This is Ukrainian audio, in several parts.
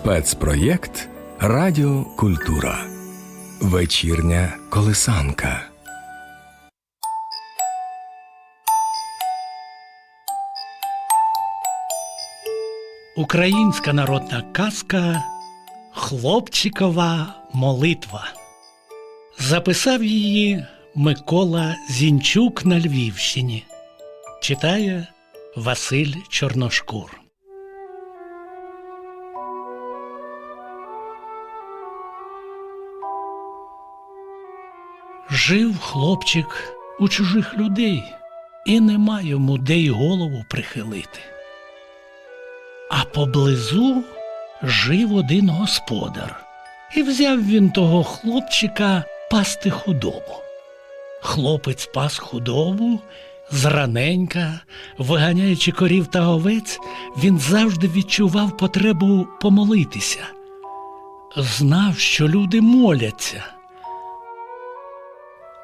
Спецпроєкт Радіо Культура. Вечірня колисанка. Українська народна казка Хлопчикова молитва. Записав її Микола Зінчук на Львівщині. Читає Василь Чорношкур. Жив хлопчик у чужих людей, і нема йому де й голову прихилити. А поблизу жив один господар, і взяв він того хлопчика пасти худобу. Хлопець пас худобу, зраненька, виганяючи корів та овець, він завжди відчував потребу помолитися. Знав, що люди моляться,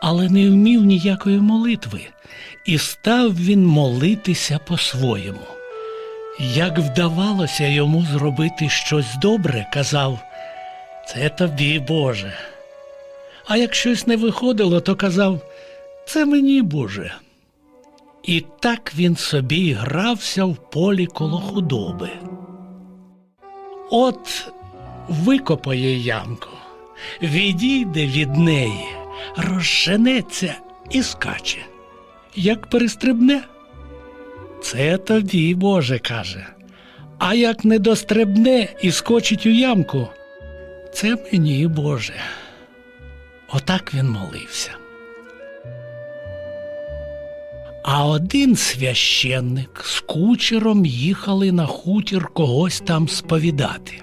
але не вмів ніякої молитви, і став він молитися по-своєму. Як вдавалося йому зробити щось добре, казав Це тобі, Боже. А як щось не виходило, то казав Це мені, Боже. І так він собі грався в полі коло худоби. От викопає ямку, відійде від неї, розженеться і скаче. Як перестрибне, це тобі, Боже, каже. А як не достребне і скочить у ямку, це мені, Боже. Отак він молився. А один священник з кучером їхали на хутір когось там сповідати.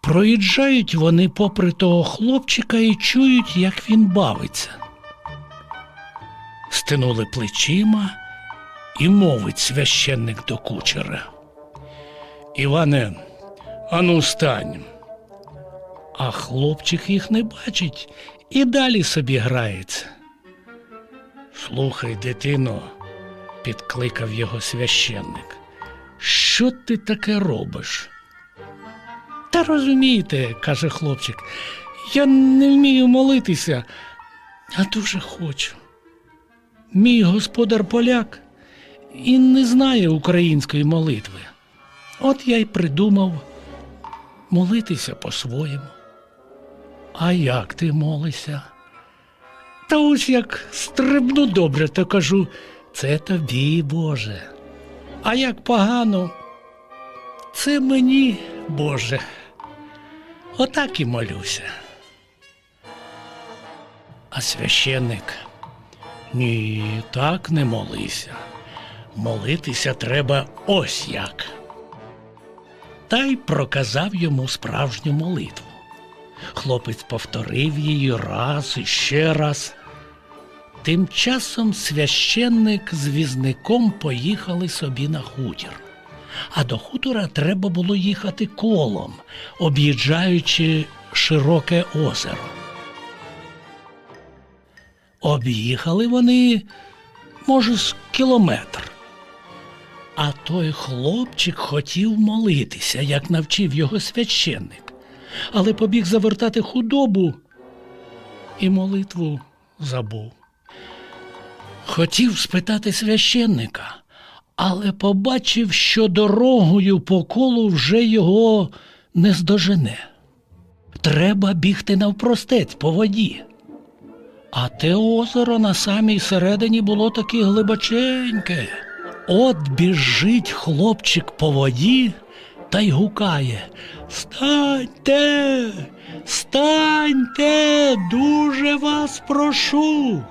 Проїжджають вони попри того хлопчика і чують, як він бавиться. Стинули плечима і мовить священник до кучера. Іване, ану стань. А хлопчик їх не бачить і далі собі грається. Слухай, дитино, підкликав його священник. Що ти таке робиш? Та розумієте, каже хлопчик, я не вмію молитися, а дуже хочу. Мій господар поляк і не знає української молитви. От я й придумав молитися по-своєму. А як ти молишся? Та ось як стрибну добре, то кажу, це тобі, Боже. А як погано, це мені, Боже. Отак і молюся. А священник ні, так не молися. Молитися треба ось як. Та й проказав йому справжню молитву. Хлопець повторив її раз і ще раз. Тим часом священник з візником поїхали собі на хутір. А до хутора треба було їхати колом, об'їжджаючи широке озеро. Об'їхали вони, може, з кілометр. А той хлопчик хотів молитися, як навчив його священник, але побіг завертати худобу і молитву забув. Хотів спитати священника, але побачив, що дорогою по колу вже його не здожене. Треба бігти навпростець по воді. А те озеро на самій середині було таке глибоченьке. От біжить хлопчик по воді та й гукає Станьте, станьте, дуже вас прошу.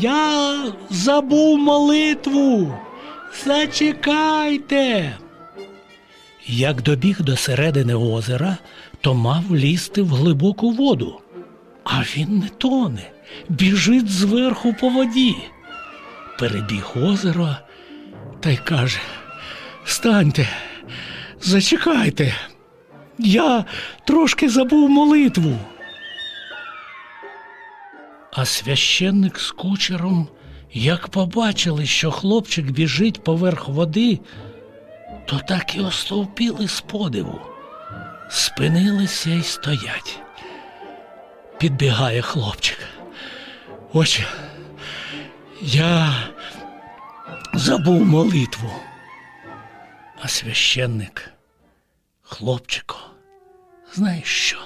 Я забув молитву. Зачекайте. Як добіг до середини озера, то мав лізти в глибоку воду. А він не тоне, біжить зверху по воді. Перебіг озеро та й каже: Станьте, зачекайте, я трошки забув молитву. А священник з кучером, як побачили, що хлопчик біжить поверх води, то так і остовпіли з подиву. спинилися і стоять. Підбігає хлопчик. Отче, я забув молитву. А священник, хлопчику, знаєш що?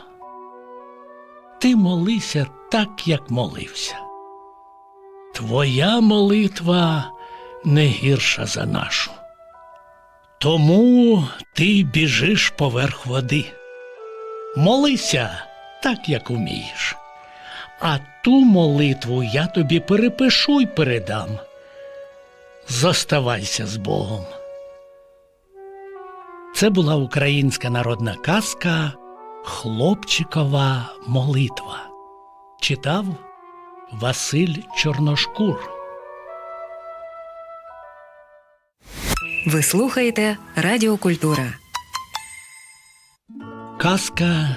Ти молися так, як молився. Твоя молитва не гірша за нашу. Тому ти біжиш поверх води. Молися так, як умієш. А ту молитву я тобі перепишу й передам. Зоставайся з Богом. Це була українська народна казка Хлопчикова молитва. Читав Василь Чорношкур. Ви слухаєте Радіокультура. Казка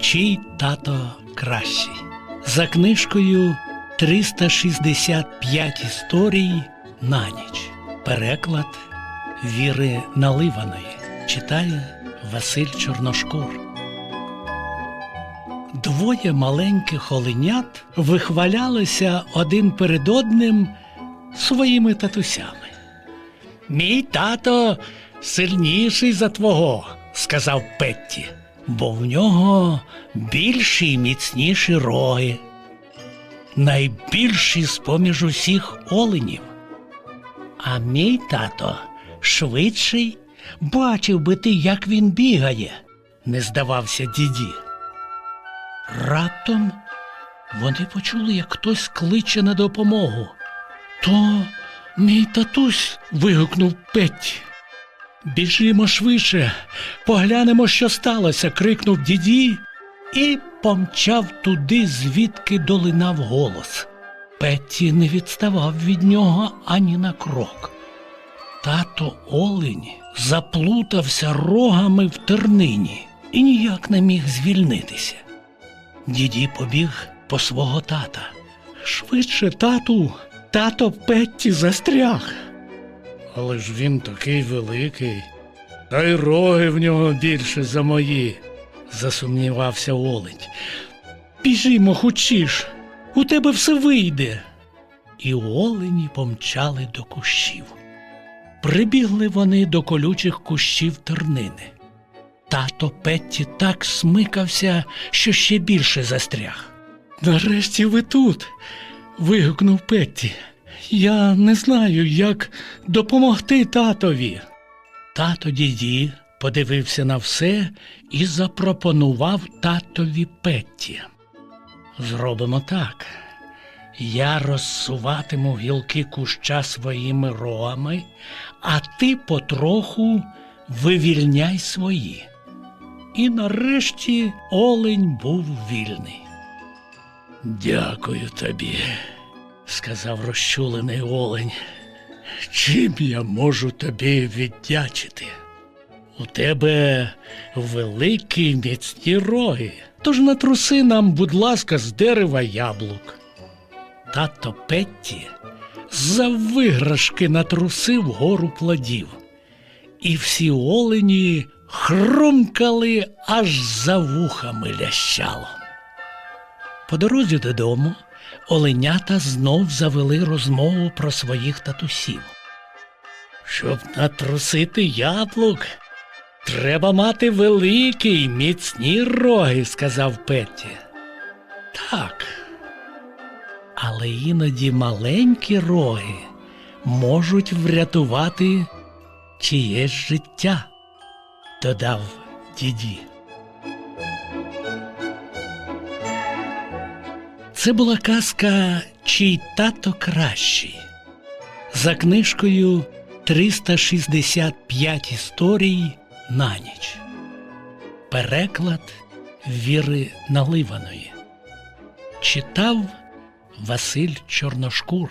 Чий тато кращий. За книжкою 365 історій на ніч. Переклад Віри Наливаної. Читає Василь Чорношкур. Двоє маленьких оленят вихвалялися один перед одним своїми татусями. Мій тато сильніший за твого, сказав Петті, бо в нього більші і міцніші роги, найбільші з поміж усіх оленів. А мій тато швидший, бачив би ти, як він бігає, не здавався діді. Раптом вони почули, як хтось кличе на допомогу. То мій татусь. вигукнув Петті. Біжимо швидше, поглянемо, що сталося, крикнув діді і помчав туди, звідки долинав голос. Петті не відставав від нього ані на крок. Тато Олень заплутався рогами в тернині і ніяк не міг звільнитися. Діді побіг по свого тата. Швидше, тату, тато Петті застряг. Але ж він такий великий, та й роги в нього більше за мої, засумнівався Олень. Біжімо хочіш, у тебе все вийде. І олені помчали до кущів. Прибігли вони до колючих кущів тернини. Тато Петті так смикався, що ще більше застряг. Нарешті ви тут. вигукнув Петті. Я не знаю, як допомогти татові. Тато діді подивився на все і запропонував татові Петті. Зробимо так. Я розсуватиму гілки куща своїми рогами, а ти потроху вивільняй свої. І нарешті олень був вільний. Дякую тобі, сказав розчулений олень. Чим я можу тобі віддячити? У тебе великі міцні роги, тож натруси нам, будь ласка, з дерева яблук. Тато Петті за виграшки натрусив гору плодів, і всі олені хрумкали, аж за вухами лящало. По дорозі додому оленята знов завели розмову про своїх татусів. Щоб натрусити яблук, треба мати великі й міцні роги, сказав Петті. Так. Але іноді маленькі роги можуть врятувати чиєсь життя, додав діді. Це була казка Чий тато кращий. За книжкою 365 історій на ніч. Переклад Віри Наливаної. Читав Василь Чорношкур.